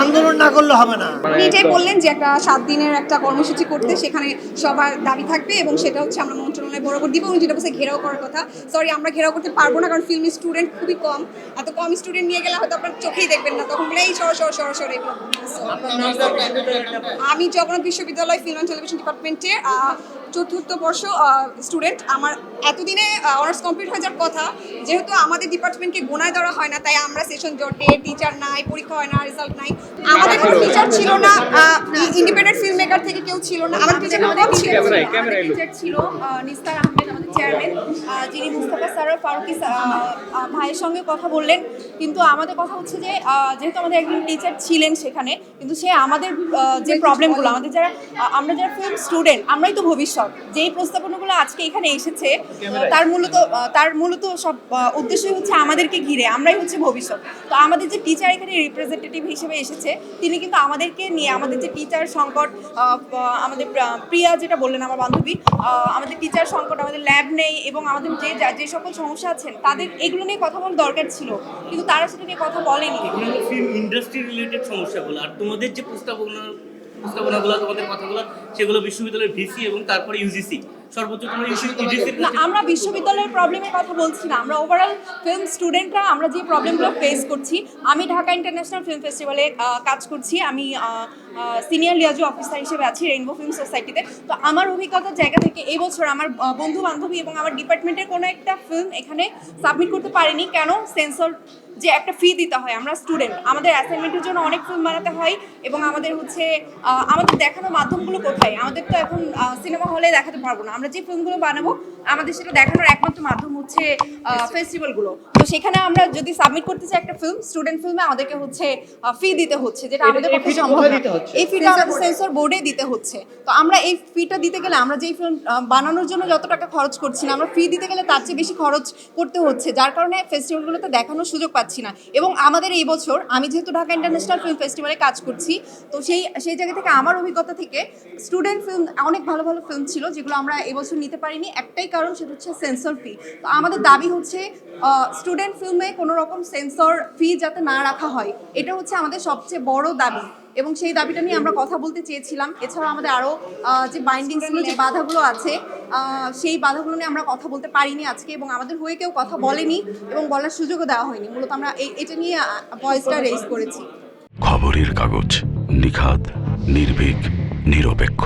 আন্দোলন না করলে হবে না। নিজেই বললেন যে একটা সাত দিনের একটা কর্মসূচি করতে সেখানে সবার দাবি থাকবে এবং সেটা হচ্ছে আমরা মন্ত্রণালয় বরাবর দিব এবং যেটা বলছে ঘেরাও করার কথা। সরি আমরা ঘেরাও করতে পারব না কারণ ফিল্মি স্টুডেন্ট খুবই কম। এত কম স্টুডেন্ট নিয়ে গেলে হয়তো আপনার চোখেই দেখবেন না। তখন বলে এই সর সর সর সর এগুলো আমি জগন্নাথ বিশ্ববিদ্যালয় ফিল্ম অ্যান্ড টেলিভিশন ডিপার্টমেন্টে চতুর্থ বর্ষ স্টুডেন্ট আমার এতদিনে অনার্স কমপ্লিট হয়ে যাওয়ার কথা, যেহেতু আমাদের ডিপার্টমেন্টকে গোনায় ধরা হয় না, তাই আমরা সেশন জটে টিচার নাই, পরীক্ষা হয় না রেজাল্ট নাই। আমাদের কোনো টিচার ছিল না ইন্ডিপেন্ডেন্ট ফিল্ম মেকার থেকে কেউ ছিল না। আমাদের টিচার আমাদের টিচার ছিল নিস্তার আহমেদ আমাদের চেয়ারম্যান যিনি মুস্তাফা স্যার আর ফারুকি ভাইয়ের সঙ্গে কথা বললেন। কিন্তু আমাদের কথা হচ্ছে যে যেহেতু আমাদের একজন টিচার ছিলেন সেখানে কিন্তু সে আমাদের যে প্রবলেমগুলো আমাদের যারা আমরা যারা ফিল্ম স্টুডেন্ট আমরাই তো ভবিষ্যৎ। যেই প্রস্তাবনাগুলো আজকে এখানে এসেছে তার মূলত তার মূলত সব উদ্দেশ্যই হচ্ছে আমাদেরকে ঘিরে আমরাই হচ্ছে ভবিষ্যৎ। তো আমাদের যে টিচার এখানে রিপ্রেজেন্টেটিভ হিসেবে এসেছে তিনি কিন্তু আমাদেরকে নিয়ে আমাদের যে টিচার সংকট আমাদের প্রিয়া যেটা বললেন আমার বান্ধবী আমাদের টিচার সংকট, আমাদের ল্যাব নেই এবং আমাদের যে যা- সকল সমস্যা আছেন, তাদের এগুলো নিয়ে কথা বলার দরকার ছিল, কিন্তু তারা সেটা নিয়ে কথা বলেনি। ফিল্ম ইন্ডাস্ট্রি রিলেটেড সমস্যাগুলো। আর তোমাদের যে প্রস্তাবনা প্রস্তাবনাগুলো তোমাদের কথাগুলো, সেগুলো বিশ্ববিদ্যালয়ের ভিসি এবং তারপরে ইউজিসি সর্বোচ্চ তোমরা না আমরা বিশ্ববিদ্যালয়ের প্রবলেমের কথা বলছি না। আমরা ওভারঅল ফিল্ম স্টুডেন্টরা আমরা যে প্রবলেমগুলো ফেস করছি আমি ঢাকা ইন্টারন্যাশনাল ফিল্ম ফেস্টিভ্যালে কাজ করছি। আমি সিনিয়র লিয়াজু অফিসার হিসেবে আছি রেইনবো ফিল্ম সোসাইটিতে তো আমার অভিজ্ঞতার জায়গা থেকে এবছর আমার বন্ধু বান্ধবী এবং আমার ডিপার্টমেন্টের কোনো একটা ফিল্ম এখানে সাবমিট করতে পারিনি। কেন? সেন্সর যে একটা ফি দিতে হয় আমরা স্টুডেন্ট আমাদের অ্যাসাইনমেন্টের জন্য অনেক ফিল্ম বানাতে হয় এবং আমাদের হচ্ছে আহ, আমাদের দেখানোর মাধ্যমগুলো কোথায়? আমাদের তো এখন সিনেমা হলে দেখাতে পারব না। আমরা যে ফিল্মগুলো বানাবো আমাদের সেটা দেখানোর একমাত্র মাধ্যম হচ্ছে ফেস্টিভ্যালগুলো তো সেখানে আমরা যদি সাবমিট করতে চাই একটা ফিল্ম স্টুডেন্ট ফিল্মে আমাদেরকে হচ্ছে ফি দিতে হচ্ছে যেটা আমাদের পক্ষে সম্ভব না। এই ফিটা আমাদের সেন্সর বোর্ডে দিতে হচ্ছে। তো আমরা এই ফিটা দিতে গেলে আমরা যেই ফিল্ম বানানোর জন্য যত টাকা খরচ করছি না আমরা ফি দিতে গেলে তার চেয়ে বেশি খরচ করতে হচ্ছে যার কারণে ফেস্টিভ্যালগুলোতে দেখানোর সুযোগ পাচ্ছি না। এবং আমাদের এই বছর, আমি যেহেতু ঢাকা ইন্টারন্যাশনাল ফিল্ম ফেস্টিভ্যালে কাজ করছি, তো সেই সেই জায়গা থেকে আমার অভিজ্ঞতা থেকে স্টুডেন্ট ফিল্ম অনেক ভালো ভালো ফিল্ম ছিল, যেগুলো আমরা এবছর নিতে পারিনি। একটাই কারণ সেটা হচ্ছে সেন্সর ফি তো আমাদের দাবি হচ্ছে স্টুডেন্ট ফিল্মে কোনো রকম সেন্সর ফি যাতে না রাখা হয়, এটা হচ্ছে আমাদের সবচেয়ে বড় দাবি। এবং সেই দাবিটা নিয়ে আমরা কথা বলতে চেয়েছিলাম। এছাড়াও আমাদের আরও যে বাইন্ডিংসগুলো যে বাধাগুলো আছে সেই বাধাগুলো নিয়ে আমরা কথা বলতে পারিনি আজকে এবং আমাদের হয়ে কেউ কথা বলেনি এবং বলার সুযোগও দেওয়া হয়নি। মূলত আমরা এটা নিয়ে ভয়েসটা রেজ করেছি। খবরের কাগজ নিখাদ, নির্ভীক, নিরপেক্ষ।